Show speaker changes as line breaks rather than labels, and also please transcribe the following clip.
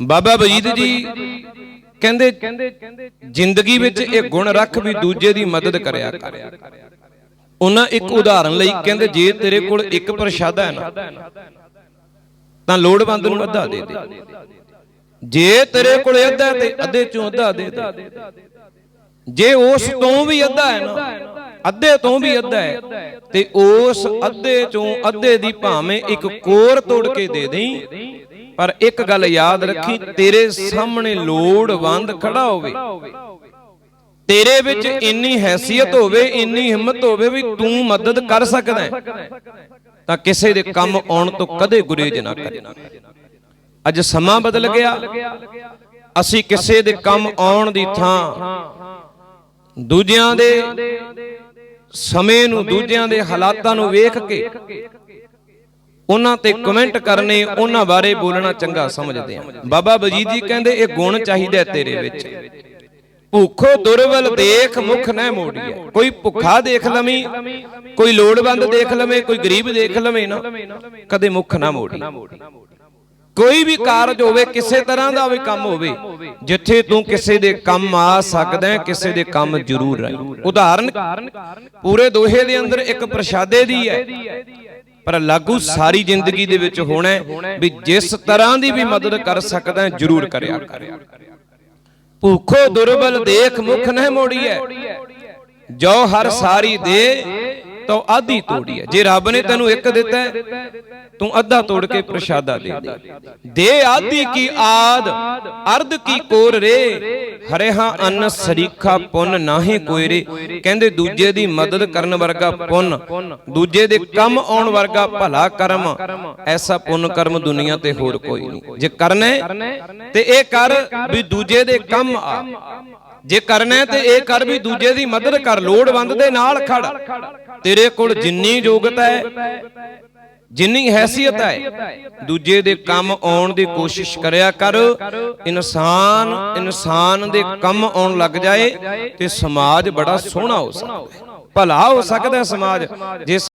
ਬਾਬਾ ਬਜੀਦ ਜੀ ਕਹਿੰਦੇ, ਜ਼ਿੰਦਗੀ ਵਿੱਚ ਇਹ ਗੁਣ ਰੱਖ ਵੀ ਦੂਜੇ ਦੀ ਮਦਦ ਕਰਿਆ ਕਰ। ਉਹਨਾਂ ਇੱਕ ਉਦਾਹਰਨ ਲਈ ਕਹਿੰਦੇ, ਜੇ ਤੇਰੇ ਕੋਲ ਇੱਕ ਪ੍ਰਸ਼ਾਦਾ ਹੈ ਨਾ, ਤਾਂ ਲੋੜਵੰਦ ਨੂੰ ਅੱਧਾ ਦੇ ਦੇ। ਜੇ ਤੇਰੇ ਕੋਲ ਅੱਧਾ ਤੇ ਅੱਧੇ ਚੋਂ ਅੱਧਾ ਦੇ ਦੇ। ਜੇ ਉਸ ਤੋਂ ਵੀ ਅੱਧਾ ਹੈ ਨਾ ਅੱਧੇ ਤੋਂ ਵੀ ਅੱਧਾ ਹੈ। ਤੇ ਉਸ ਅੱਧੇ ਚੋਂ ਅੱਧੇ ਦੀ ਭਾਵੇਂ ਇੱਕ ਕੋਰ ਤੋੜ ਕੇ ਦੇ ਦੇਈਂ, ਪਰ ਇੱਕ ਗੱਲ ਯਾਦ ਰੱਖੀ, ਤੇਰੇ ਸਾਹਮਣੇ ਲੋੜਵੰਦ ਖੜਾ ਹੋਵੇ। ਤੇਰੇ ਵਿੱਚ ਇੰਨੀ ਹੈਸੀਅਤ ਹੋਵੇ, ਇੰਨੀ ਹਿੰਮਤ ਹੋਵੇ ਵੀ ਤੂੰ ਮਦਦ ਕਰ ਸਕਦਾ ਤਾਂ ਕਿਸੇ ਦੇ ਕੰਮ ਆਉਣ ਤੋਂ ਕਦੇ ਗੁਰੇਜ ਨਾ ਕਰੇ। ਅੱਜ ਸਮਾਂ ਬਦਲ ਗਿਆ। ਅਸੀਂ ਕਿਸੇ ਦੇ ਕੰਮ ਆਉਣ ਦੀ ਥਾਂ ਦੂਜਿਆਂ ਦੇ ਸਮੇਂ ਨੂੰ ਦੂਜਿਆਂ ਦੇ ਹਾਲਾਤਾਂ ਨੂੰ ਵੇਖ ਕੇ ਉਹਨਾਂ ਤੇ ਕਮੈਂਟ ਕਰਨੇ ਉਹਨਾਂ ਬਾਰੇ ਬੋਲਣਾ ਚੰਗਾ ਸਮਝਦੇ ਆ ਬਾਬਾ ਬਜੀਦ ਜੀ ਕਹਿੰਦੇ ਇਹ ਗੁਣ ਚਾਹੀਦਾ ਤੇਰੇ ਵਿੱਚ। ਭੁੱਖੋ ਦੁਰਬਲ ਦੇਖ ਮੁਖ ਨਾ ਮੋੜੀਏ। ਕੋਈ ਭੁੱਖਾ ਦੇਖ ਲਵੀਂ ਕੋਈ ਲੋੜਵੰਦ ਦੇਖ ਲਵੇ ਕੋਈ ਗਰੀਬ ਦੇਖ ਲਵੇ ਨਾ। ਕਦੇ ਮੁਖ ਨਾ ਮੋੜੀ ਕੋਈ ਵੀ ਕਾਰਜ ਹੋਵੇ ਕਿਸੇ ਤਰ੍ਹਾਂ ਦਾ ਵੀ ਕੰਮ ਹੋਵੇ ਜਿੱਥੇ ਤੂੰ ਕਿਸੇ ਦੇ ਕੰਮ ਆ ਸਕਦਾ ਹੈ ਕਿਸੇ ਦੇ ਕੰਮ ਜ਼ਰੂਰ ਆਈ ਉਦਾਹਰਨ ਪੂਰੇ ਦੋਹੇ ਦੇ ਅੰਦਰ ਇੱਕ ਪ੍ਰਸ਼ਾਦੇ ਦੀ ਹੈ। ਪਰ ਲਾਗੂ ਸਾਰੀ ਜ਼ਿੰਦਗੀ ਦੇ ਵਿੱਚ ਹੋਣਾ ਵੀ ਜਿਸ ਤਰ੍ਹਾਂ ਦੀ ਵੀ ਮਦਦ ਕਰ ਸਕਦਾ ਹੈ ਜ਼ਰੂਰ ਕਰਿਆ ਕਰ ਭੁੱਖੋ ਦੁਰਬਲ ਦੇਖ ਮੁਖ ਨਹਿ ਮੋੜੀਐ ਜੋ ਹਰ ਸਾਰੀ ਦੇ ਤੋ ਆਧੀ ਤੋੜੀਐ ਜੇ ਰੱਬ ਨੇ ਤੈਨੂੰ ਇੱਕ ਦਿੱਤਾ ਤੂੰ ਅੱਧਾ ਤੋੜ ਕੇ ਪ੍ਰਸ਼ਾਦਾ ਦੇ ਦੇ। ਦੇ ਆਧੀ ਕੀ ਆਦ, ਅਰਧ ਕੀ ਕੋਰ ਰੇ। ਹਰਿਹਾ ਅੰਨ ਸਰੀਖਾ ਪੁੰਨ ਨਾਹੀ ਕੋਈ ਰੇ। ਕਹਿੰਦੇ ਦੂਜੇ ਦੀ ਮਦਦ ਕਰਨ ਵਰਗਾ ਪੁੰਨ, ਦੂਜੇ ਦੇ ਕੰਮ ਆਉਣ ਵਰਗਾ ਭਲਾ ਕਰਮ। ਐਸਾ ਪੁੰਨ ਕਰਮ ਦੁਨੀਆ ਤੇ ਹੋਰ ਕੋਈ ਨਹੀਂ। ਜੇ ਕਰਨਾ ਤੇ ਇਹ ਕਰ ਵੀ ਦੂਜੇ ਦੇ ਕੰਮ ਆ। ਜੇ ਕਰਨਾ ਤੇ ਇਹ ਕਰ ਵੀ ਦੂਜੇ ਦੀ ਮਦਦ ਕਰ, ਲੋੜਵੰਦ ਦੇ ਨਾਲ ਖੜ। ਤੇਰੇ ਕੋਲ ਜਿੰਨੀ ਯੋਗਤਾ ਹੈ, ਜਿੰਨੀ ਹੈਸੀਅਤ ਹੈ, ਦੂਜੇ ਦੇ ਕੰਮ ਆਉਣ ਦੀ ਕੋਸ਼ਿਸ਼ ਕਰਿਆ ਕਰ। ਇਨਸਾਨ ਇਨਸਾਨ ਦੇ ਕੰਮ ਆਉਣ ਲੱਗ ਜਾਏ ਤੇ ਸਮਾਜ ਬੜਾ ਸੋਹਣਾ ਹੋ ਸਕਦਾ ਹੈ। ਭਲਾ ਹੋ ਸਕਦਾ ਸਮਾਜ। ਜੇ